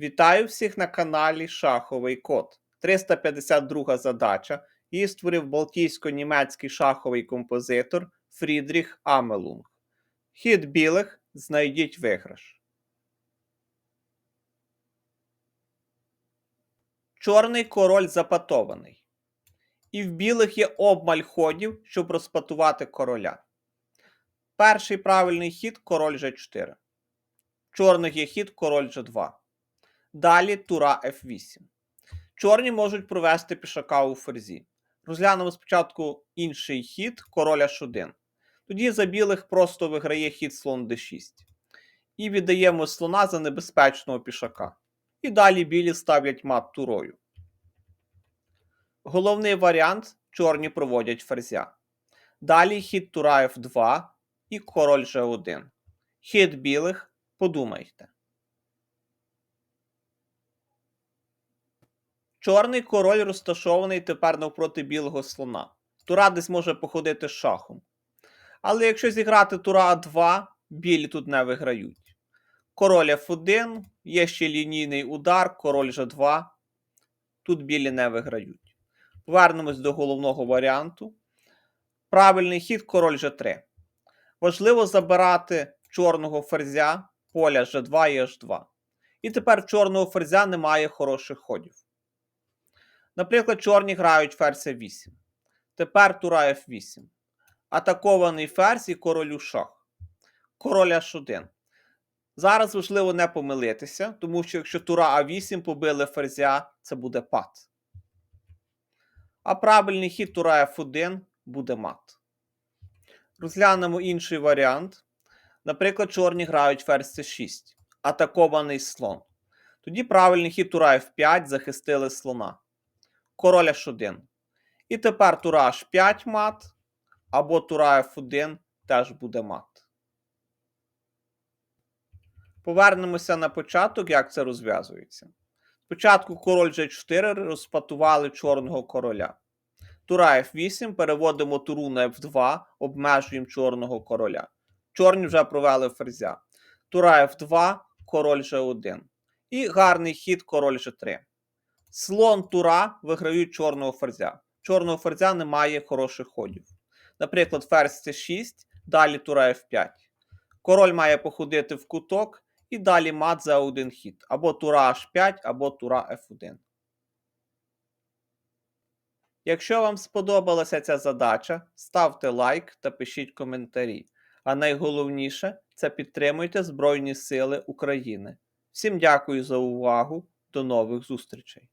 Вітаю всіх на каналі Шаховий Код. 352 задача. Її створив балтійсько-німецький шаховий композитор Фрідріх Амелунг. Хід білих знайдіть виграш. Чорний король запатований. І в білих є обмаль ходів, щоб розпатувати короля. Перший правильний хід король G4. В чорних є хід король G2. Далі тура F8. Чорні можуть провести пішака у ферзі. Розглянемо спочатку інший хід король H1. Тоді за білих просто виграє хід слон d6. І віддаємо слона за небезпечного пішака. І далі білі ставлять мат турою. Головний варіант чорні проводять ферзя. Далі хід тура F2 і король G1. Хід білих подумайте. Чорний король розташований тепер навпроти білого слона. Тура десь може походити з шахом. Але якщо зіграти тура А2, білі тут не виграють. Король F1, є ще лінійний удар, король G2. Тут білі не виграють. Повернемось до головного варіанту. Правильний хід король G3. Важливо забирати чорного ферзя, поля G2 і H2. І тепер чорного ферзя немає хороших ходів. Наприклад, чорні грають ферзь 8. Тепер тура F8. Атакований ферзь і королю шах. Король H1. Зараз важливо не помилитися, тому що якщо тура А8 побили ферзя, це буде пад. А правильний хід тура F1 буде мат. Розглянемо інший варіант. Наприклад, чорні грають ферзь C6. Атакований слон. Тоді правильний хід тура F5 захистили слона. Король H1. І тепер тура H5 мат, або тура F1 теж буде мат. Повернемося на початок, як це розв'язується. Спочатку король G4 розпатували чорного короля. Тура F8 переводимо туру на F2, обмежуємо чорного короля. Чорні вже провели ферзя. Тура F2, король G1. І гарний хід король G3. Слон тура виграють чорного ферзя. Чорного ферзя немає хороших ходів. Наприклад, ферзь c6, далі тура F5. Король має походити в куток і далі мат за один хід. Або тура H5, або тура F1. Якщо вам сподобалася ця задача, ставте лайк та пишіть коментарі. А найголовніше це підтримуйте Збройні Сили України. Всім дякую за увагу. До нових зустрічей!